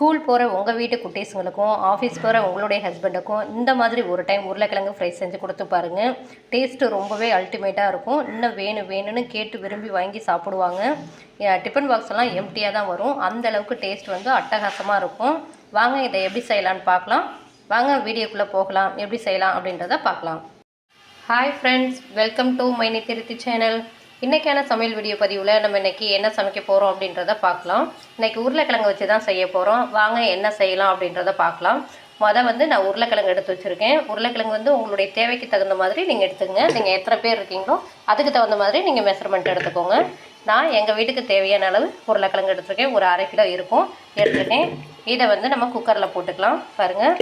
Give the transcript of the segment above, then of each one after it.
School போகிற உங்கள் வீட்டு குட்டீஸுங்களுக்கும் ஆஃபீஸ் போகிற உங்களுடைய ஹஸ்பண்டுக்கும் இந்த மாதிரி ஒரு டைம் உருளைக்கிழங்கு ஃப்ரை செஞ்சு கொடுத்து பாருங்கள் டேஸ்ட்டு ரொம்பவே அல்டிமேட்டாக இருக்கும். இன்னும் வேணும் வேணும்னு கேட்டு விரும்பி வாங்கி சாப்பிடுவாங்க. டிஃபன் பாக்ஸ் எல்லாம் எம்டியாக தான் வரும். அந்த அளவுக்கு டேஸ்ட் வந்து அட்டகாசமாக இருக்கும். வாங்க இதை எப்படி செய்யலான்னு பார்க்கலாம். வாங்க வீடியோக்குள்ளே போகலாம். எப்படி செய்யலாம் அப்படின்றத பார்க்கலாம். ஹாய் ஃப்ரெண்ட்ஸ் வெல்கம் டு மைனி திருத்தி சேனல் இன்றைக்கான சமையல் வீடியோ பதிவில் நம்ம இன்றைக்கி என்ன சமைக்க போகிறோம் அப்படின்றத பார்க்கலாம். இன்றைக்கி உருளைக்கிழங்கு வச்சு தான் செய்ய போகிறோம் வாங்க என்ன செய்யலாம் அப்படின்றத பார்க்கலாம். மொதல் வந்து நான் உருளைக்கிழங்கு எடுத்து வச்சுருக்கேன். உருளைக்கிழங்கு வந்து உங்களுடைய தேவைக்கு தகுந்த மாதிரி நீங்கள் எடுத்துங்க நீங்கள் எத்தனை பேர் இருக்கீங்களோ அதுக்கு தகுந்த மாதிரி நீங்கள் மெஷர்மெண்ட் எடுத்துக்கோங்க. நான் எங்கள் வீட்டுக்கு தேவையான அளவு உருளைக்கிழங்கு எடுத்துருக்கேன். ஒரு அரை கிலோ இருக்கும். எடுத்துருக்கேன். இதை வந்து நம்ம குக்கரில் போட்டுக்கலாம். பாருங்கள்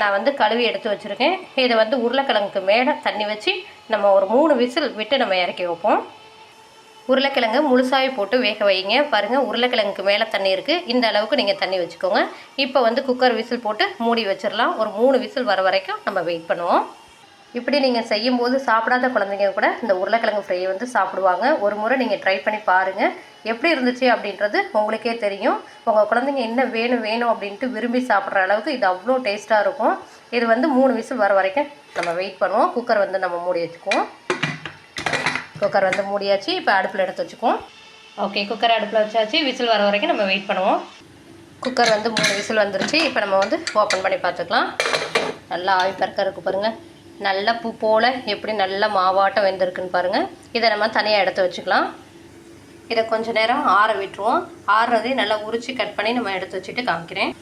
நான் வந்து கழுவி எடுத்து வச்சுருக்கேன். இதை வந்து உருளைக்கிழங்குக்கு மேலே தண்ணி வச்சு நம்ம ஒரு மூணு விசில் விட்டு நம்ம இறக்கி வைப்போம். உருளைக்கிழங்கு முழுசாகவே போட்டு வேக வைங்க. பாருங்கள் உருளைக்கிழங்குக்கு மேலே தண்ணி இருக்குது இந்த அளவுக்கு நீங்கள் தண்ணி வச்சுக்கோங்க. இப்போ வந்து குக்கர் விசில் போட்டு மூடி வச்சிடலாம் ஒரு மூணு விசில் வர வரைக்கும் நம்ம வெயிட் பண்ணுவோம். இப்படி நீங்கள் செய்யும்போது சாப்பிடாத குழந்தைங்க கூட இந்த உருளைக்கிழங்கு ஃப்ரையை வந்து சாப்பிடுவாங்க. ஒரு முறை நீங்கள் ட்ரை பண்ணி பாருங்கள் எப்படி இருந்துச்சு அப்படின்றது உங்களுக்கே தெரியும். உங்கள் குழந்தைங்க என்ன வேணும் வேணும் அப்படின்ட்டு விரும்பி சாப்பிட்ற அளவுக்கு இது அவ்வளோ டேஸ்ட்டாக இருக்கும். இது வந்து மூணு விசில் வர வரைக்கும் நம்ம வெயிட் பண்ணுவோம். குக்கர் வந்து நம்ம மூடி வச்சுக்குவோம். குக்கர் வந்து மூடியாச்சு. இப்போ அடுப்பில் எடுத்து வச்சுக்குவோம். ஓகே குக்கர் அடுப்பில் வச்சாச்சு. விசில் வர வரைக்கும் நம்ம வெயிட் பண்ணுவோம். குக்கர் வந்து மூணு விசில் வந்துருச்சு. இப்போ நம்ம வந்து ஓப்பன் பண்ணி பார்த்துக்கலாம். நல்லா ஆவி பறக்க இருக்கு பாருங்கள் நல்ல பூ போல் எப்படி நல்ல மாவாட்டம் வெந்திருக்குன்னு பாருங்கள் இதை நம்ம தனியாக எடுத்து வச்சுக்கலாம். இதை கொஞ்சம் நேரம் ஆற விட்டுருவோம். ஆறுறதையும் நல்லா உரித்து கட் பண்ணி நம்ம எடுத்து வச்சுட்டு காமிக்கிறேன்.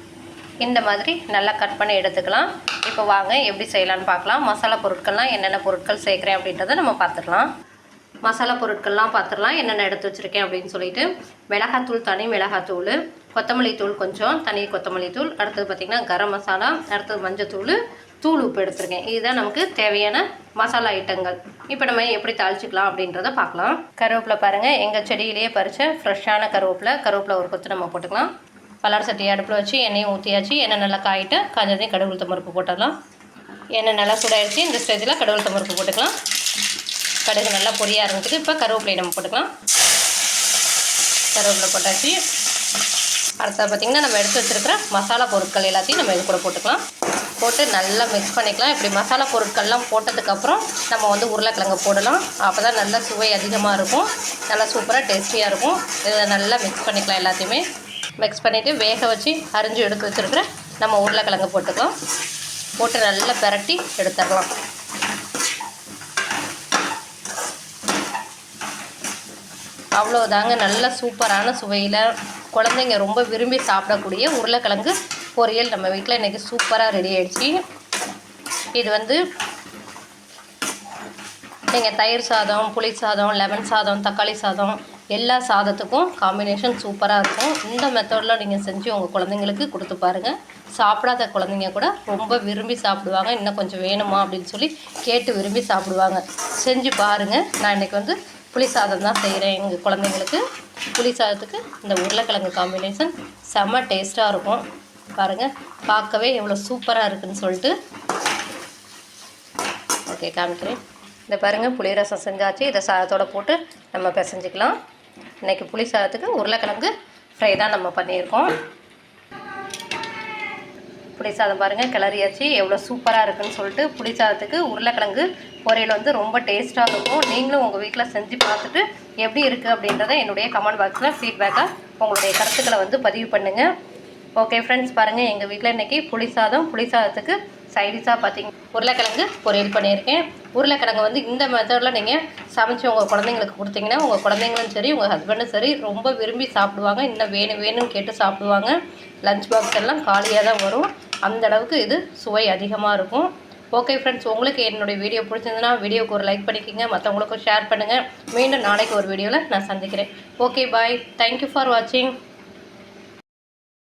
இந்த மாதிரி நல்லா கட் பண்ணி எடுத்துக்கலாம். இப்போ வாங்க எப்படி செய்யலான்னு பார்க்கலாம். மசாலா பொருட்கள்லாம் என்னென்ன பொருட்கள் சேர்க்குறேன் அப்படின்றத நம்ம பார்த்துக்கலாம் மசாலா பொருட்கள்லாம் பார்த்துடலாம். என்னென்ன எடுத்து வச்சுருக்கேன் அப்படின்னு சொல்லிட்டு. மிளகாத்தூள் தனி மிளகாத்தூள் கொத்தமல்லி தூள் கொஞ்சம் தனி கொத்தமல்லி தூள் அடுத்தது பார்த்திங்கன்னா கரம் மசாலா அடுத்தது மஞ்சத்தூள் தூள் உப்பு எடுத்திருக்கேன். இதுதான் நமக்கு தேவையான மசாலா ஐட்டங்கள். இப்போ நம்ம எப்படி தாளிச்சிக்கலாம் அப்படின்றத பார்க்கலாம். கருவேப்பிலை பாருங்கள் எங்கள் செடியிலேயே பறித்த ஃப்ரெஷ்ஷான கருவேப்பிலை. கருவேப்பிலை ஒரு கொத்து நம்ம போட்டுக்கலாம். பலர் சட்டியை அடுப்பில் வச்சு எண்ணெயும் ஊற்றியாச்சு எண்ணெய் நல்லா காயிட்டு காஞ்சதையும் கடவுள் தம்பருப்பு போட்டுடலாம். எண்ணெய் நல்லா சூடாயிடுச்சு இந்த ஸ்டேஜில் கடவுள் தம்பருப்பு போட்டுக்கலாம். கடுகு நல்லா பொரிய ஆரம்பிச்சிட்டு இப்போ கருவேப்பிலை நம்ம போட்டுக்கலாம். கருவேப்பிலை போட்டாச்சு. அடுத்தது பார்த்திங்கன்னா நம்ம எடுத்து வச்சுருக்கிற மசாலா பொருட்கள் எல்லாத்தையும் நம்ம இது கூட போட்டுக்கலாம். போட்டு நல்லா மிக்ஸ் பண்ணிக்கலாம். இப்படி மசாலா பொருட்கள்லாம் போட்டதுக்கப்புறம் நம்ம வந்து உருளைக்கிழங்கு போடலாம். அப்போ தான் நல்லா சுவை அதிகமாக இருக்கும். நல்லா சூப்பராக டேஸ்டியாக இருக்கும். இதை நல்லா மிக்ஸ் பண்ணிக்கலாம் எல்லாத்தையுமே. மிக்ஸ் பண்ணிவிட்டு வேக வச்சு அரிஞ்சு எடுத்து வச்சுருக்கிற நம்ம உருளைக்கிழங்கு போட்டுக்கலாம். போட்டு நல்லா பிரட்டி எடுத்துடலாம். அவ்வளோதாங்க நல்ல சூப்பரான சுவையில் குழந்தைங்க ரொம்ப விரும்பி சாப்பிடக்கூடிய உருளைக்கிழங்கு பொரியல் நம்ம வீட்டில் இன்றைக்கி சூப்பராக ரெடி ஆகிடுச்சி இது வந்து நீங்கள் தயிர் சாதம் புளி சாதம் லெமன் சாதம் தக்காளி சாதம் எல்லா சாதத்துக்கும் காம்பினேஷன் சூப்பராக இருக்கும். இந்த மெத்தடில் நீங்கள் செஞ்சு உங்கள் குழந்தைங்களுக்கு கொடுத்து பாருங்கள் சாப்பிடாத குழந்தைங்க கூட ரொம்ப விரும்பி சாப்பிடுவாங்க. இன்னும் கொஞ்சம் வேணுமா அப்படின்னு சொல்லி கேட்டு விரும்பி சாப்பிடுவாங்க. செஞ்சு பாருங்கள் நான் இன்றைக்கி வந்து புளி சாதம் தான் செய்கிறேன் எங்கள் குழந்தைங்களுக்கு. புளி சாதத்துக்கு இந்த உருளைக்கிழங்கு காம்பினேஷன் செம்ம டேஸ்ட்டாக இருக்கும். பாருங்கள் பார்க்கவே எவ்வளோ சூப்பராக இருக்குதுன்னு சொல்லிட்டு. ஓகே காமிக்கிறேன். இந்த பாருங்கள் புளி ரசம் செஞ்சாச்சு. இதை சாதத்தோடு போட்டு நம்ம பிசைஞ்சிக்கலாம். இன்றைக்கி புளி சாதத்துக்கு உருளைக்கிழங்கு ஃப்ரை தான் நம்ம பண்ணியிருக்கோம். புளி சாதம் பாருங்கள் கிளறியாச்சு. எவ்வளோ சூப்பராக இருக்குதுன்னு சொல்லிட்டு புளி சாதத்துக்கு உருளைக்கிழங்கு பொரியல் வந்து ரொம்ப டேஸ்ட்டாக இருக்கும். நீங்களும் உங்கள் வீட்டில் செஞ்சு பார்த்துட்டு எப்படி இருக்குது அப்படின்றத என்னுடைய கமெண்ட் பாக்ஸில் ஃபீட்பேக்காக உங்களுடைய கருத்துக்களை வந்து பதிவு பண்ணுங்கள் ஓகே ஃப்ரெண்ட்ஸ் பாருங்கள் எங்கள் வீட்டில் இன்றைக்கி புளி சாதம் புளி சாதத்துக்கு சைடிஷாக பார்த்தீங்க உருளைக்கிழங்கு பொரியல் பண்ணியிருக்கேன். உருளைக்கிழங்கு வந்து இந்த மெத்தடில் நீங்கள் சமைச்சு உங்கள் குழந்தைங்களுக்கு கொடுத்தீங்கன்னா உங்கள் குழந்தைங்களும் சரி உங்கள் ஹஸ்பண்டும் சரி ரொம்ப விரும்பி சாப்பிடுவாங்க. இன்னும் வேணும் வேணும்னு கேட்டு சாப்பிடுவாங்க. லஞ்ச் பாக்ஸ் எல்லாம் காலியாக தான் வரும். அந்த அளவுக்கு இது சுவை அதிகமாக இருக்கும். ஓகே ஃப்ரெண்ட்ஸ் உங்களுக்கு என்னுடைய வீடியோ பிடிச்சிருந்ததுன்னா வீடியோக்கு ஒரு லைக் பண்ணிக்கோங்க. மற்றவங்களுக்கும் ஷேர் பண்ணுங்கள் மீண்டும் நாளைக்கு ஒரு வீடியோவில் நான் சந்திக்கிறேன். ஓகே பாய் தேங்க்யூ ஃபார் வாட்சிங்